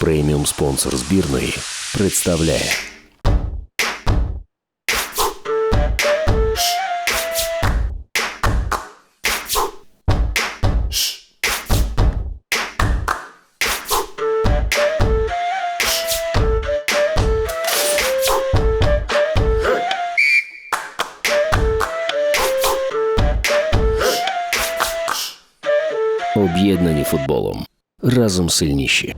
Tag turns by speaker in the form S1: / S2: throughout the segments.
S1: преміум спонсор збірної, представляє. Об'єднані футболом. Разом сильніші.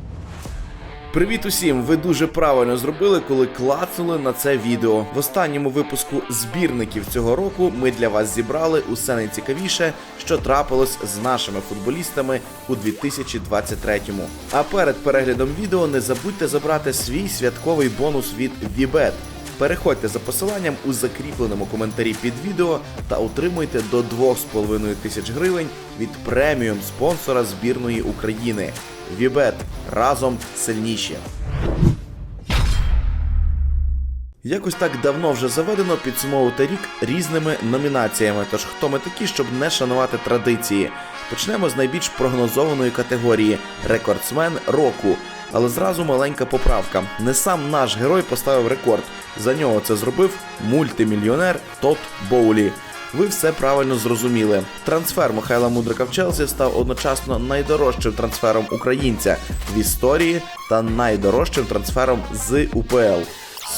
S2: Привіт усім! Ви дуже правильно зробили, коли клацнули на це відео. В останньому випуску збірників цього року ми для вас зібрали усе найцікавіше, що трапилось з нашими футболістами у 2023-му. А перед переглядом відео не забудьте забрати свій святковий бонус від Вібет. Переходьте за посиланням у закріпленому коментарі під відео та отримуйте до 2,5 тисяч гривень від преміум спонсора збірної України. Вібет разом сильніші. Якось так давно вже заведено підсумовувати рік різними номінаціями. Тож хто ми такі, щоб не шанувати традиції? Почнемо з найбільш прогнозованої категорії рекордсмен року. Але зразу маленька поправка. Не сам наш герой поставив рекорд. За нього це зробив мультимільйонер Тот Боулі. Ви все правильно зрозуміли. Трансфер Михайла Мудрика в Челсі став одночасно найдорожчим трансфером українця в історії та найдорожчим трансфером з УПЛ.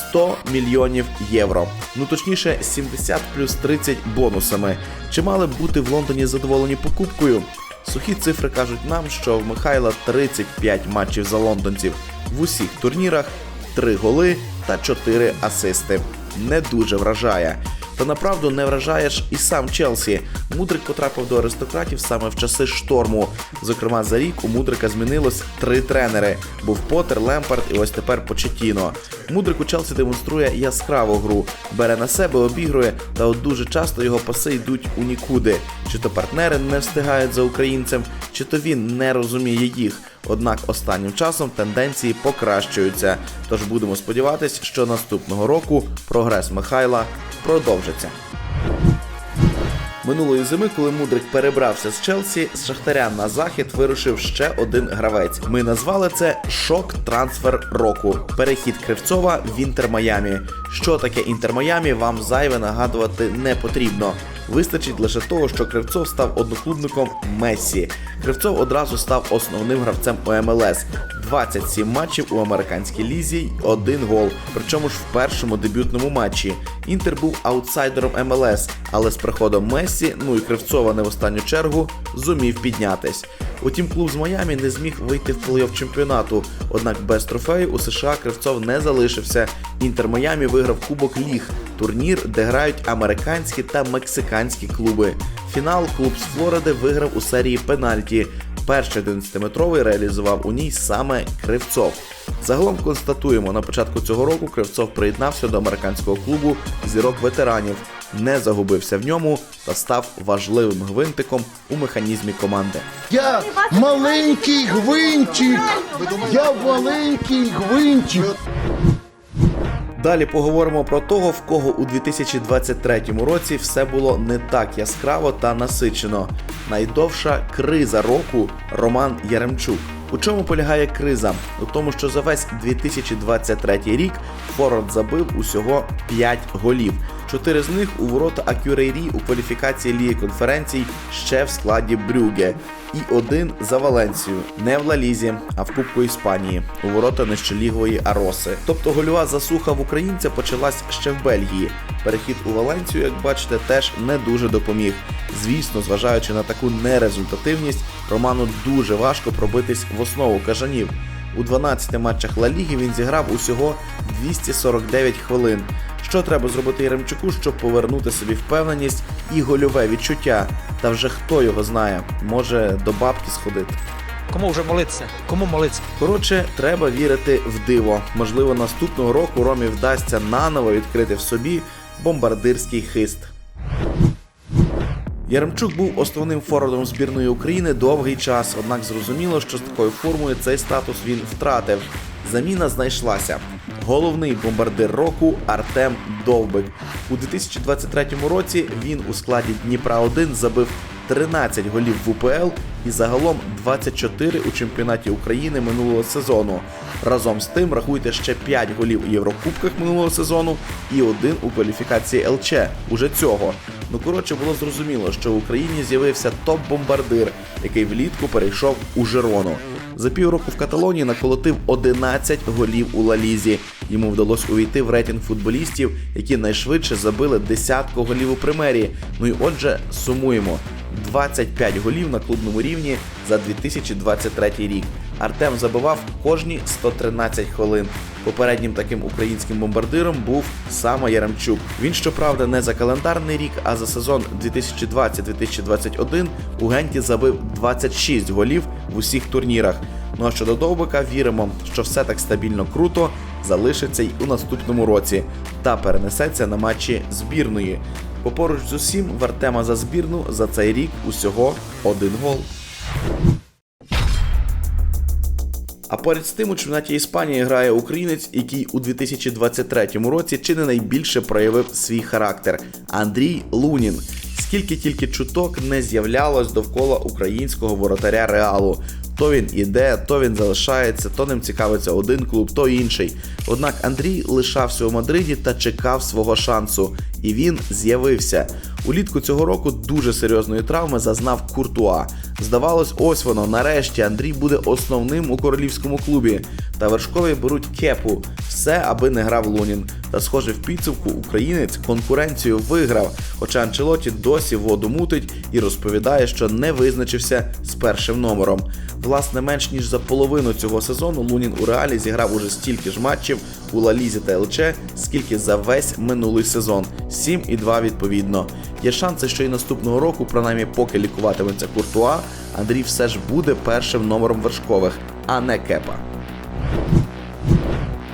S2: 100 мільйонів євро. Ну точніше, 70 плюс 30 бонусами. Чи мали б бути в Лондоні задоволені покупкою? Сухі цифри кажуть нам, що в Михайла 35 матчів за лондонців в усіх турнірах, 3 голи та 4 асисти. Не дуже вражає. Та направду не вражаєш і сам Челсі. Мудрик потрапив до аристократів саме в часи шторму. Зокрема, за рік у Мудрика змінилось три тренери: був Поттер, Лемпард і ось тепер Почетіно. Мудрик у Челсі демонструє яскраву гру, бере на себе, обігрує, та от дуже часто його паси йдуть у нікуди. Чи то партнери не встигають за українцем, чи то він не розуміє їх. Однак останнім часом тенденції покращуються. Тож будемо сподіватися, що наступного року прогрес Михайла продовжиться. Минулої зими, коли Мудрик перебрався з Челсі, з Шахтаря на захід вирушив ще один гравець. Ми назвали це шок трансфер року. Перехід Кривцова в Інтер Майамі. Що таке Інтер Майамі, вам зайве нагадувати не потрібно. Вистачить лише того, що Кривцов став одноклубником Мессі. Кривцов одразу став основним гравцем у МЛС. 27 матчів у американській лізі, й один гол. Причому ж в першому дебютному матчі. Інтер був аутсайдером МЛС, але з приходом Мессі, ну і Кривцова не в останню чергу, зумів піднятись. Утім, клуб з Майамі не зміг вийти в плей-офф чемпіонату. Однак без трофею у США Кривцов не залишився. Інтер Майамі виграв Кубок Ліг, турнір, де грають американські та мексиканські клуби. Фінал клуб з Флориди виграв у серії пенальті. Перший 11-метровий реалізував у ній саме Кривцов. Загалом констатуємо, на початку цього року Кривцов приєднався до американського клубу зірок ветеранів, не загубився в ньому та став важливим гвинтиком у механізмі команди.
S3: Я маленький гвинтик. Я маленький гвинтик.
S2: Далі поговоримо про того, в кого у 2023 році все було не так яскраво та насичено. Найдовша криза року Роман Яремчук. У чому полягає криза? У тому, що за весь 2023 рік Форвард забив усього 5 голів. Чотири з них у ворота Акюрейрі у кваліфікації Ліги конференцій ще в складі Брюге. І один за Валенсію, не в Лалізі, а в Кубку Іспанії у ворота нижчолігової Ароси. Тобто гольова засуха в українця почалась ще в Бельгії. Перехід у Валенцію, як бачите, теж не дуже допоміг. Звісно, зважаючи на таку нерезультативність, Роману дуже важко пробитись в основу кажанів. У 12 матчах Ла Ліги він зіграв усього 249 хвилин. Що треба зробити Яремчуку, щоб повернути собі впевненість і гольове відчуття? Та вже хто його знає, може до бабки сходити.
S4: Кому вже молитися? Кому молитися?
S2: Коротше, треба вірити в диво. Можливо, наступного року Ромі вдасться наново відкрити в собі бомбардирський хист. Яремчук був основним форвардом збірної України довгий час, однак зрозуміло, що з такою формою цей статус він втратив. Заміна знайшлася. Головний бомбардир року Артем Довбик. У 2023 році він у складі Дніпра 1 забив 13 голів в УПЛ і загалом 24 у чемпіонаті України минулого сезону. Разом з тим рахуйте ще 5 голів у Єврокубках минулого сезону і один у кваліфікації ЛЧ уже цього. Ну коротше, було зрозуміло, що в Україні з'явився топ-бомбардир, який влітку перейшов у Жирону. За півроку в Каталонії наколотив 11 голів у Лалізі. Йому вдалося увійти в рейтинг футболістів, які найшвидше забили десятку голів у примері. Ну і отже, сумуємо 25 голів на клубному рівні за 2023 рік. Артем забивав кожні 113 хвилин. Попереднім таким українським бомбардиром був саме Яремчук. Він, щоправда, не за календарний рік, а за сезон 2020-2021 у Генті забив 26 голів в усіх турнірах. Ну а щодо Довбика, віримо, що все так стабільно круто залишиться й у наступному році та перенесеться на матчі збірної. Бо поруч з усім в Артема за збірну за цей рік усього один гол. А поряд з тим у чемпіонаті Іспанії грає українець, який у 2023 році чи не найбільше проявив свій характер Андрій Лунін. Скільки тільки чуток не з'являлось довкола українського воротаря Реалу. То він іде, то він залишається, то ним цікавиться один клуб, то інший. Однак Андрій лишався у Мадриді та чекав свого шансу. І він з'явився. Улітку цього року дуже серйозної травми зазнав Куртуа. Здавалось, ось воно, нарешті Андрій буде основним у королівському клубі. Та вершкові беруть кепу, все аби не грав Лунін. Та схоже в підсумку українець конкуренцію виграв. Хоча Анчелоті досі воду мутить і розповідає, що не визначився з першим номером. Власне, менш ніж за половину цього сезону Лунін у реалі зіграв уже стільки ж матчів у Лалізі та ЛЧ, скільки за весь минулий сезон 7 і 2 відповідно. Є шанси, що і наступного року, принаймні поки лікуватиметься Куртуа, Андрій все ж буде першим номером вершкових, а не кепа.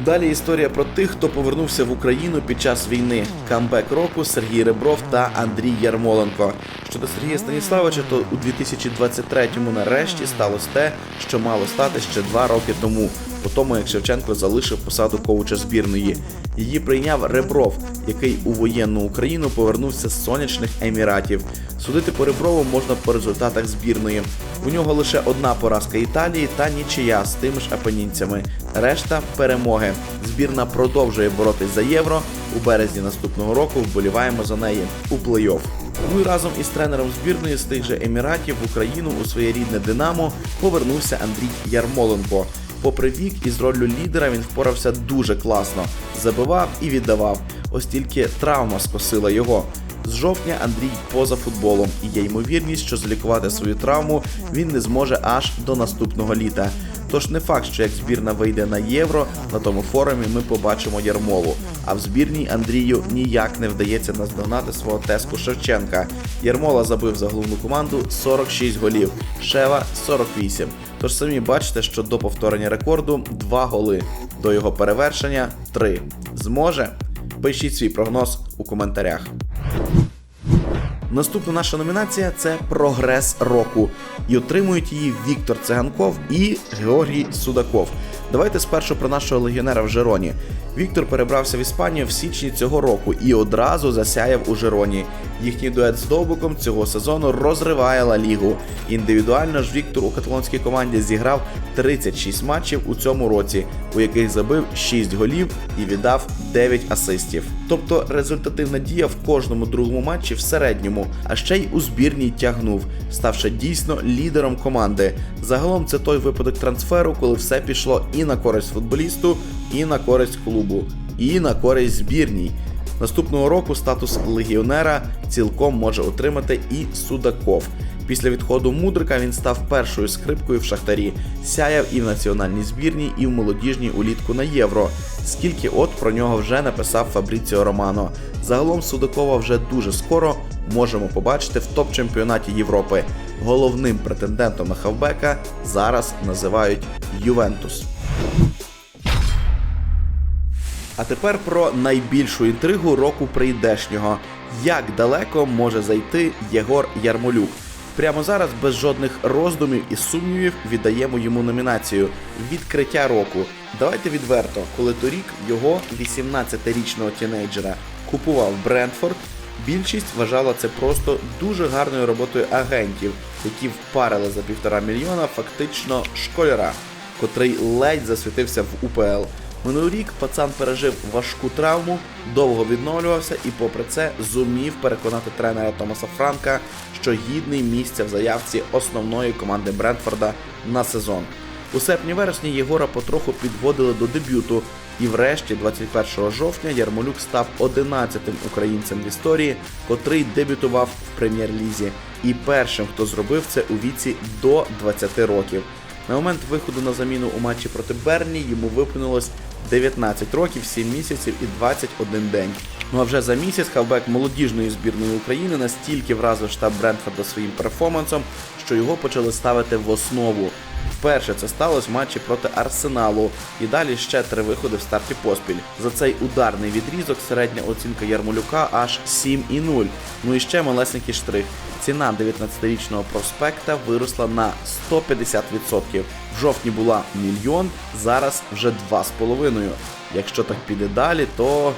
S2: Далі історія про тих, хто повернувся в Україну під час війни. Камбек року Сергій Ребров та Андрій Ярмоленко. Щодо Сергія Станіславовича, то у 2023-му нарешті сталося те, що мало стати ще два роки тому, по тому як Шевченко залишив посаду коуча збірної. Її прийняв Ребров, який у воєнну Україну повернувся з сонячних еміратів. Судити по Реброву можна по результатах збірної. У нього лише одна поразка Італії та нічия з тими ж апенінцями. Решта перемоги. Збірна продовжує боротись за євро. У березні наступного року вболіваємо за неї у плей-офф. Ну і разом із тренером збірної з тих же Еміратів в Україну у своє рідне Динамо повернувся Андрій Ярмоленко. Попри вік із роллю лідера він впорався дуже класно, забивав і віддавав. Ось тільки травма скосила його. З жовтня Андрій поза футболом, і є ймовірність, що залікувати свою травму він не зможе аж до наступного літа. Тож не факт, що як збірна вийде на євро, на тому форумі ми побачимо Ярмолу. А в збірній Андрію ніяк не вдається наздогнати свого теску Шевченка. Ярмола забив за головну команду 46 голів, Шева 48. Тож самі бачите, що до повторення рекорду 2 голи, до його перевершення 3. Зможе? Пишіть свій прогноз у коментарях. Наступна наша номінація це прогрес року. І отримують її Віктор Циганков і Георгій Судаков. Давайте спершу про нашого легіонера в Жероні. Віктор перебрався в Іспанію в січні цього року і одразу засяяв у Жероні. Їхній дует з Довбиком цього сезону розриває Ла Лігу. Індивідуально ж Віктор у каталонській команді зіграв 36 матчів у цьому році, у яких забив 6 голів і віддав 9 асистів. Тобто результативна дія в кожному другому матчі в середньому, а ще й у збірній тягнув, ставши дійсно лідером команди. Загалом це той випадок трансферу, коли все пішло і на користь футболісту, і на користь клубу, і на користь збірній. Наступного року статус легіонера цілком може отримати і Судаков. Після відходу Мудрика він став першою скрипкою в Шахтарі, сяяв і в національній збірній, і в молодіжній улітку на євро. Скільки от про нього вже написав Фабріціо Романо. Загалом Судакова вже дуже скоро можемо побачити в топ-чемпіонаті Європи. Головним претендентом на хавбека зараз називають Ювентус. А тепер про найбільшу інтригу року прийдешнього. Як далеко може зайти Єгор Ярмолюк? Прямо зараз без жодних роздумів і сумнівів віддаємо йому номінацію Відкриття року. Давайте відверто, коли торік його 18-річного тінейджера купував Брентфорд, Більшість вважала це просто дуже гарною роботою агентів, які впарили за півтора мільйона фактично школяра, котрий ледь засвітився в УПЛ. Минулий рік пацан пережив важку травму, довго відновлювався і, попри це, зумів переконати тренера Томаса Франка, що гідний місця в заявці основної команди Брентфорда на сезон. У серпні-вересні Єгора потроху підводили до дебюту, і врешті, 21 жовтня, Ярмолюк став 11-тим українцем в історії, котрий дебютував в прем'єр-лізі, і першим, хто зробив це у віці до 20 років. На момент виходу на заміну у матчі проти Берні йому виповнилось 19 років, 7 місяців і 21 день. Ну а вже за місяць хавбек молодіжної збірної України настільки вразив штаб Брентфорда своїм перформансом, що його почали ставити в основу. Вперше це сталося в матчі проти Арсеналу, і далі ще три виходи в старті поспіль. За цей ударний відрізок середня оцінка Ярмолюка аж 7,0. Ну і ще малесенький штрих. Ціна 19-річного проспекта виросла на 150%. В жовтні була мільйон, зараз вже 2,5. Якщо так піде далі, то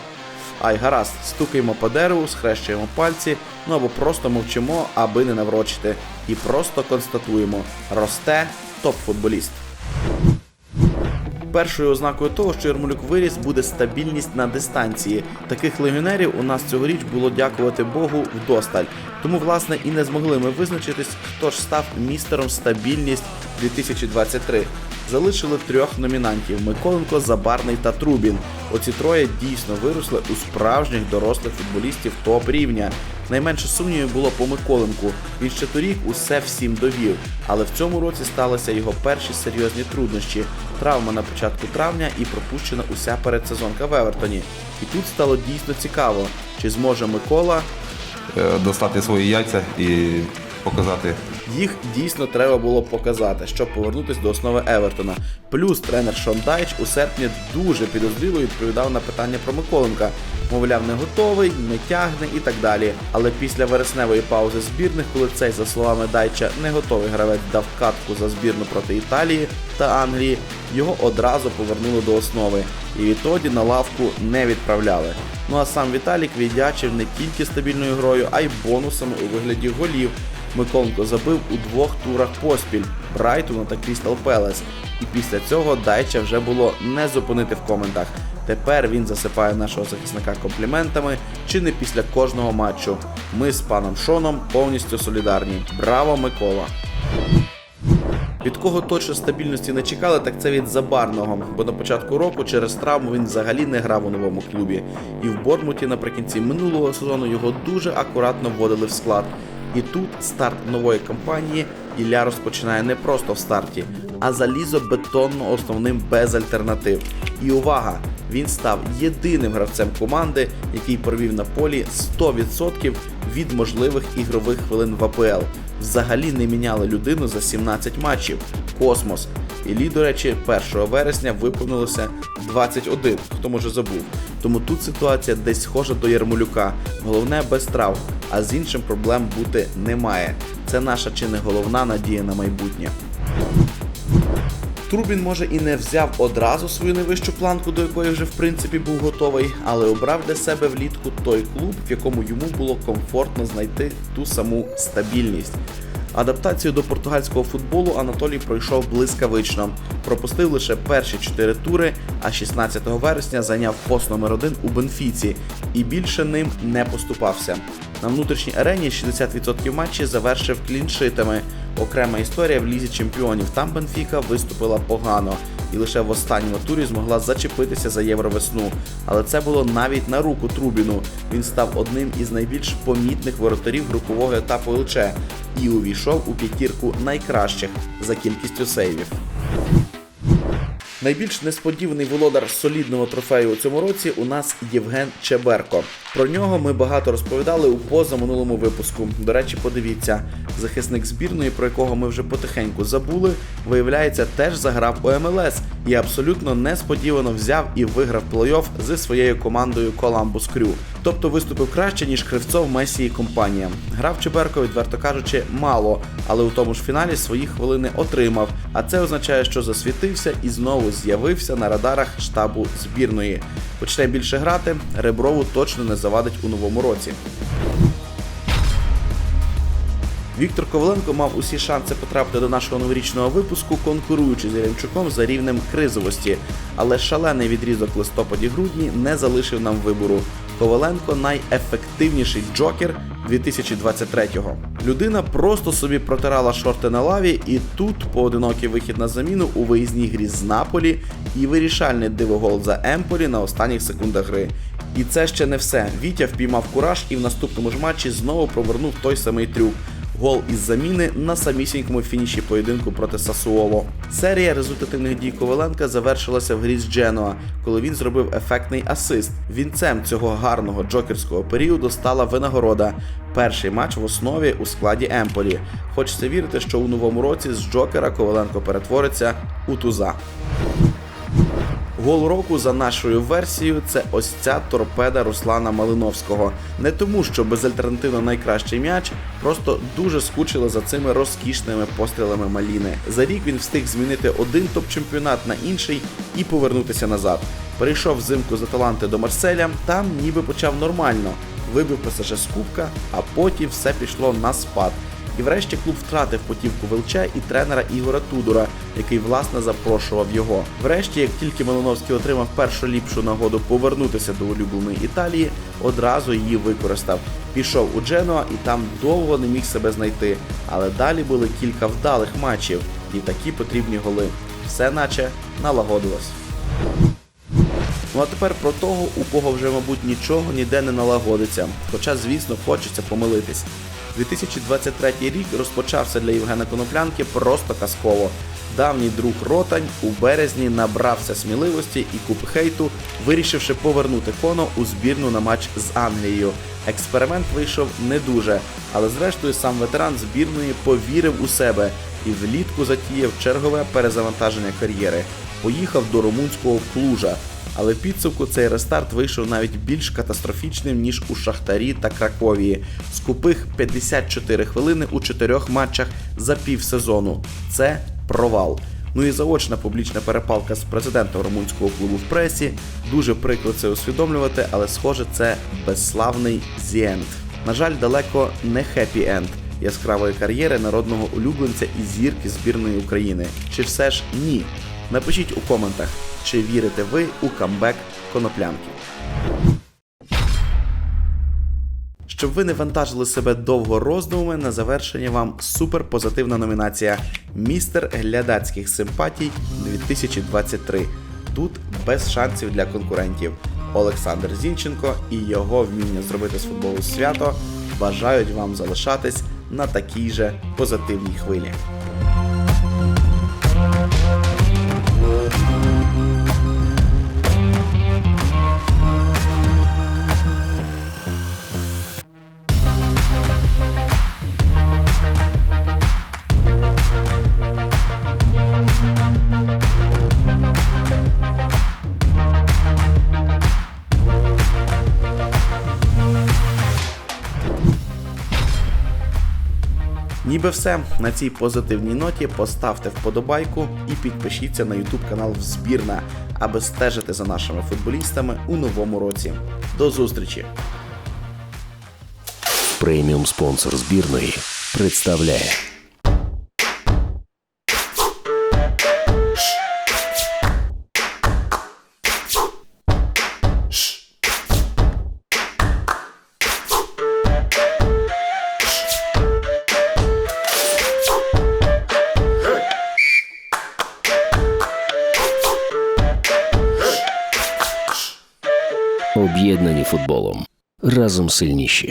S2: Ай, гаразд, стукаємо по дереву, схрещуємо пальці, ну або просто мовчимо, аби не наврочити. І просто констатуємо: росте топ-футболіст. Першою ознакою того, що Ярмолюк виріс, буде стабільність на дистанції. Таких легіонерів у нас цьогоріч було дякувати Богу вдосталь. Тому, власне, і не змогли ми визначитись, хто ж став містером стабільність 2023. Залишили трьох номінантів: Миколенко, Забарний та Трубін. Оці троє дійсно виросли у справжніх дорослих футболістів топ рівня. Найменше сумнівів було по Миколенку. Він ще торік усе всім довів. Але в цьому році сталися його перші серйозні труднощі. Травма на початку травня і пропущена уся передсезонка в Евертоні. І тут стало дійсно цікаво, чи зможе Микола
S5: е, достати свої яйця і показати
S2: їх дійсно треба було показати, щоб повернутися до основи Евертона. Плюс тренер Шон Дайч у серпні дуже підозріло відповідав на питання про Миколенка. Мовляв, не готовий, не тягне і так далі. Але після вересневої паузи збірних, коли цей, за словами Дайча, не готовий гравець дав катку за збірну проти Італії та Англії, його одразу повернули до основи. І відтоді на лавку не відправляли. Ну а сам Віталік віддячив не тільки стабільною грою, а й бонусами у вигляді голів. Миколенко забив у двох турах поспіль Брайтону та Крістал Пелес. І після цього Дайча вже було не зупинити в коментах. Тепер він засипає нашого захисника компліментами чи не після кожного матчу. Ми з паном Шоном повністю солідарні. Браво, Микола! Від кого точно стабільності не чекали, так це від Забарного, бо на початку року через травму він взагалі не грав у новому клубі. І в Бормуті наприкінці минулого сезону його дуже акуратно вводили в склад. І тут старт нової кампанії Ілля розпочинає не просто в старті, а залізобетонно основним без альтернатив. І увага! Він став єдиним гравцем команди, який провів на полі 100% від можливих ігрових хвилин в АПЛ. Взагалі не міняли людину за 17 матчів. Космос. Іллі, до речі, 1 вересня виповнилося 21, хто може забув. Тому тут ситуація десь схожа до Ярмолюка. Головне без трав, а з іншим проблем бути немає. Це наша чи не головна надія на майбутнє. Трубін, може, і не взяв одразу свою найвищу планку, до якої вже в принципі був готовий, але обрав для себе влітку той клуб, в якому йому було комфортно знайти ту саму стабільність. Адаптацію до португальського футболу Анатолій пройшов блискавично. Пропустив лише перші чотири тури, а 16 вересня зайняв пост номер один у Бенфіці і більше ним не поступався. На внутрішній арені 60% матчів завершив кліншитами. Окрема історія в лізі чемпіонів. Там Бенфіка виступила погано і лише в останньому турі змогла зачепитися за євровесну. Але це було навіть на руку Трубіну. Він став одним із найбільш помітних воротарів групового етапу ЛЧ і увійшов у п'ятірку найкращих за кількістю сейвів. Найбільш несподіваний володар солідного трофею у цьому році у нас Євген Чеберко. Про нього ми багато розповідали у позаминулому випуску. До речі, подивіться, захисник збірної, про якого ми вже потихеньку забули, виявляється, теж заграв у МЛС і абсолютно несподівано взяв і виграв плей-офф зі своєю командою Columbus Crew. Тобто виступив краще, ніж Кривцов, Месі і компанія. Грав Чеберко, відверто кажучи, мало, але у тому ж фіналі свої хвилини отримав. А це означає, що засвітився і знову з'явився на радарах штабу збірної. Почне більше грати, Реброву точно не завадить у новому році. Віктор Коваленко мав усі шанси потрапити до нашого новорічного випуску, конкуруючи з Яремчуком за рівнем кризовості. Але шалений відрізок листопаді-грудні не залишив нам вибору. Коваленко найефективніший джокер 2023-го. Людина просто собі протирала шорти на лаві, і тут поодинокий вихід на заміну у виїзній грі з Наполі і вирішальний дивогол за Емполі на останніх секундах гри. І це ще не все. Вітя впіймав кураж і в наступному ж матчі знову провернув той самий трюк. Гол із заміни на самісінькому фініші поєдинку проти Сасуоло. Серія результативних дій Коваленка завершилася в грі з Дженуа, коли він зробив ефектний асист. Вінцем цього гарного джокерського періоду стала винагорода. Перший матч в основі у складі Емполі. Хочеться вірити, що у новому році з Джокера Коваленко перетвориться у туза. Гол року за нашою версією це ось ця торпеда Руслана Малиновського. Не тому, що безальтернативно найкращий м'яч, просто дуже скучили за цими розкішними пострілами Маліни. За рік він встиг змінити один топ-чемпіонат на інший і повернутися назад. Перейшов взимку за таланти до Марселя, там ніби почав нормально. Вибив ПСЖ з кубка, а потім все пішло на спад. І врешті клуб втратив потівку Велча і тренера Ігора Тудора, який власне запрошував його. Врешті, як тільки Малиновський отримав першу ліпшу нагоду повернутися до улюбленої Італії, одразу її використав. Пішов у Дженуа і там довго не міг себе знайти. Але далі були кілька вдалих матчів і такі потрібні голи. Все наче налагодилось. Ну а тепер про того, у кого вже, мабуть, нічого ніде не налагодиться. Хоча, звісно, хочеться помилитись. 2023 рік розпочався для Євгена Коноплянки просто казково. Давній друг Ротань у березні набрався сміливості і купи хейту, вирішивши повернути коно у збірну на матч з Англією. Експеримент вийшов не дуже, але зрештою сам ветеран збірної повірив у себе і влітку затіяв чергове перезавантаження кар'єри. Поїхав до румунського клужа. Але підсумку цей рестарт вийшов навіть більш катастрофічним, ніж у Шахтарі та Краковії. Скупих 54 хвилини у чотирьох матчах за півсезону. Це провал. Ну і заочна публічна перепалка з президентом румунського клубу в пресі. Дуже прикро це усвідомлювати, але схоже, це безславний зіенд. На жаль, далеко не хеппі-енд яскравої кар'єри народного улюбленця і зірки збірної України. Чи все ж ні? Напишіть у коментах, чи вірите ви у камбек коноплянки. Щоб ви не вантажили себе довго роздумами, на завершення вам суперпозитивна номінація Містер глядацьких симпатій 2023. Тут без шансів для конкурентів. Олександр Зінченко і його вміння зробити з футболу свято бажають вам залишатись на такій же позитивній хвилі. Ніби все на цій позитивній ноті поставте вподобайку і підпишіться на YouTube канал Збірна, аби стежити за нашими футболістами у новому році. До зустрічі!
S1: Преміум спонсор збірної представляє Разом сильніші.